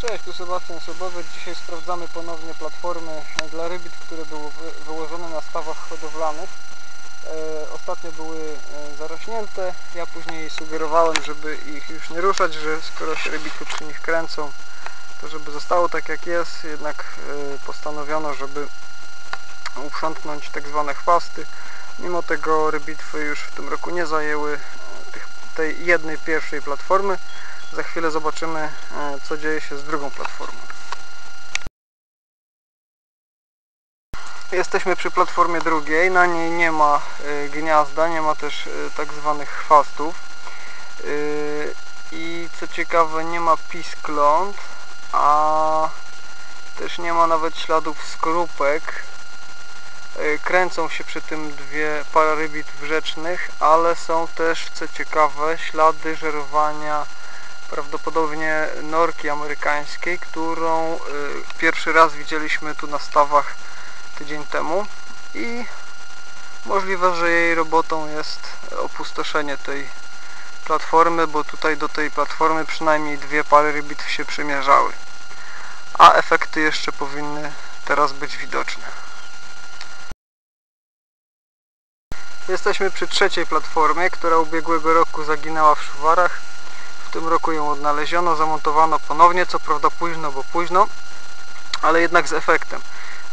Cześć, tu Sebastian Sobowy. Dzisiaj sprawdzamy ponownie platformy dla rybit, które były wy- wyłożone na stawach hodowlanych. E, ostatnio były e, zarośnięte. Ja później sugerowałem, żeby ich już nie ruszać, że skoro się rybity przy nich kręcą, to żeby zostało tak jak jest. Jednak e, postanowiono, żeby uprzątnąć tak zwane chwasty. Mimo tego rybitwy już w tym roku nie zajęły tej jednej pierwszej platformy. Za chwilę zobaczymy, e, co dzieje się z drugą platformą. Jesteśmy przy platformie drugiej. Na niej nie ma e, gniazda, nie ma też e, tak zwanych chwastów. I co ciekawe, nie ma piskląt, a też nie ma nawet śladów skorupek. Kręcą się przy tym dwie para rybitw rzecznych, ale są też, co ciekawe, ślady żerowania prawdopodobnie norki amerykańskiej, którą y, pierwszy raz widzieliśmy tu na stawach tydzień temu i możliwe, że jej robotą jest opustoszenie tej platformy, bo tutaj do tej platformy przynajmniej dwie pary rybitw się przymierzały. A efekty jeszcze powinny teraz być widoczne. Jesteśmy przy trzeciej platformie, która ubiegłego roku zaginęła w szuwarach. W tym roku ją odnaleziono, zamontowano ponownie, co prawda późno, bo późno, ale jednak z efektem.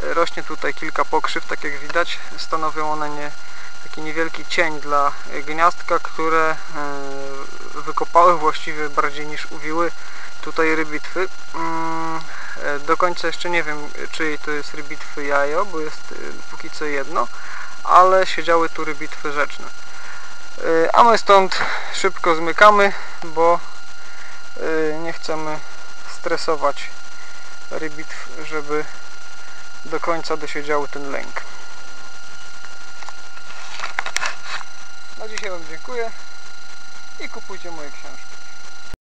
E, Rośnie tutaj kilka pokrzyw, tak jak widać. Stanowią one nie, taki niewielki cień dla e, gniazdka, które e, wykopały właściwie bardziej niż uwiły tutaj rybitwy. Mm, Do końca jeszcze nie wiem, czyjej to jest rybitwy jajo, bo jest póki co jedno, ale siedziały tu rybitwy rzeczne. Y, A my stąd szybko zmykamy, bo y, nie chcemy stresować rybitw, żeby do końca dosiedziały ten lęk. Na dzisiaj Wam dziękuję i kupujcie moje książki.